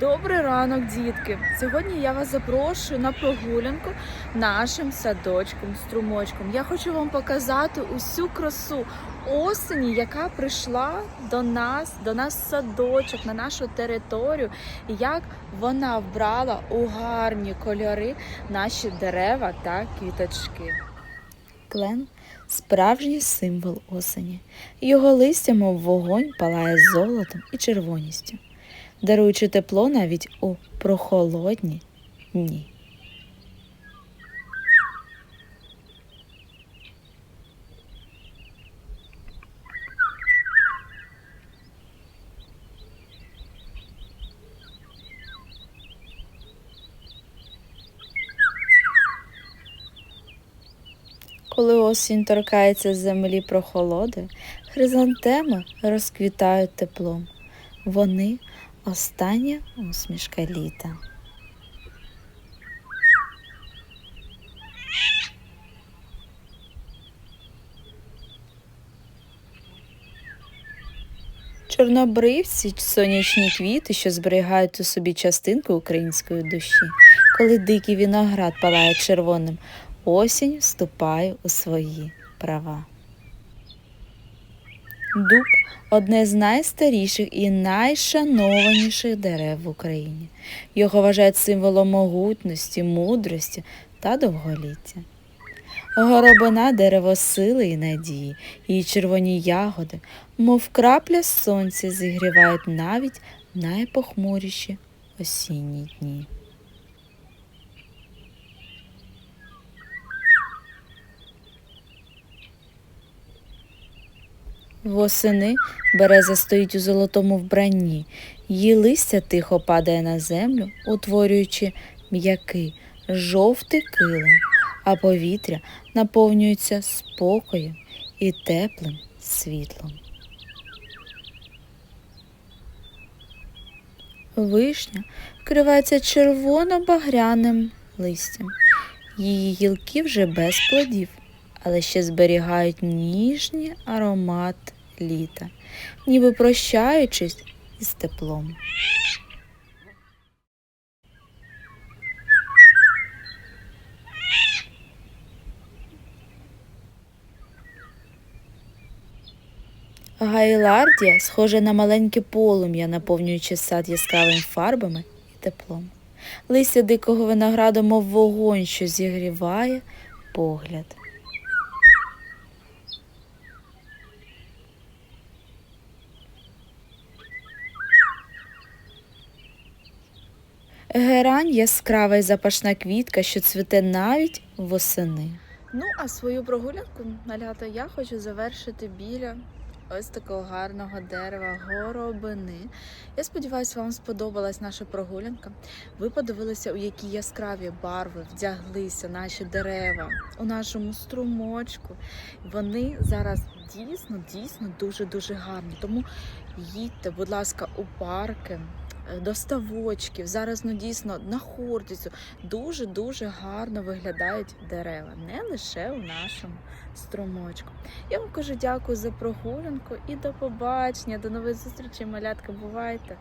Добрий ранок, дітки! Сьогодні я вас запрошую на прогулянку нашим садочком, струмочком. Я хочу вам показати усю красу осені, яка прийшла до нас, до нас садочок, на нашу територію, і як вона вбрала у гарні кольори наші дерева та квіточки. Клен справжній символ осені. Його листя, мов вогонь, палає золотом і червоністю даруючи тепло навіть у прохолодні дні. Коли осінь торкається землі прохолоди, хризантеми розквітають теплом. Вони остання усмішка літа. Чорнобривці сонячні квіти, що зберігають у собі частинку української душі. Коли дикий виноград палає червоним, осінь вступає у свої права. Дуб одне з найстаріших і найшанованіших дерев в Україні. Його вважають символом могутності, мудрості та довголіття. Горобина дерево сили і надії, її червоні ягоди, мов крапля сонця, зігрівають навіть найпохмуріші осінні дні. Восени береза стоїть у золотому вбранні, її листя тихо падає на землю, утворюючи м'який жовтий килим, а повітря наповнюється спокоєм і теплим світлом. Вишня вкривається червоно-багряним листям. Її гілки вже без плодів, але ще зберігають ніжний аромат літа, ніби прощаючись із теплом. Гайлардія схожа на маленьке полум'я, наповнюючи сад яскравими фарбами і теплом. Листя дикого винограду, мов вогонь, що зігріває погляд. Герань яскрава і запашна квітка, що цвіте навіть восени. Ну, а свою прогулянку на лято я хочу завершити біля ось такого гарного дерева горобини. Я сподіваюся, вам сподобалась наша прогулянка. Ви подивилися, у які яскраві барви вдяглися наші дерева у нашому струмочку. Вони зараз дійсно, дійсно дуже-дуже гарні. Тому їдьте, будь ласка, у парки. Е, До ставочків зараз ну дійсно на Хортицю дуже дуже гарно виглядають дерева, не лише у нашому струмочку. Я вам кажу дякую за прогулянку і до побачення, до нових зустрічей, малятка. Бувайте!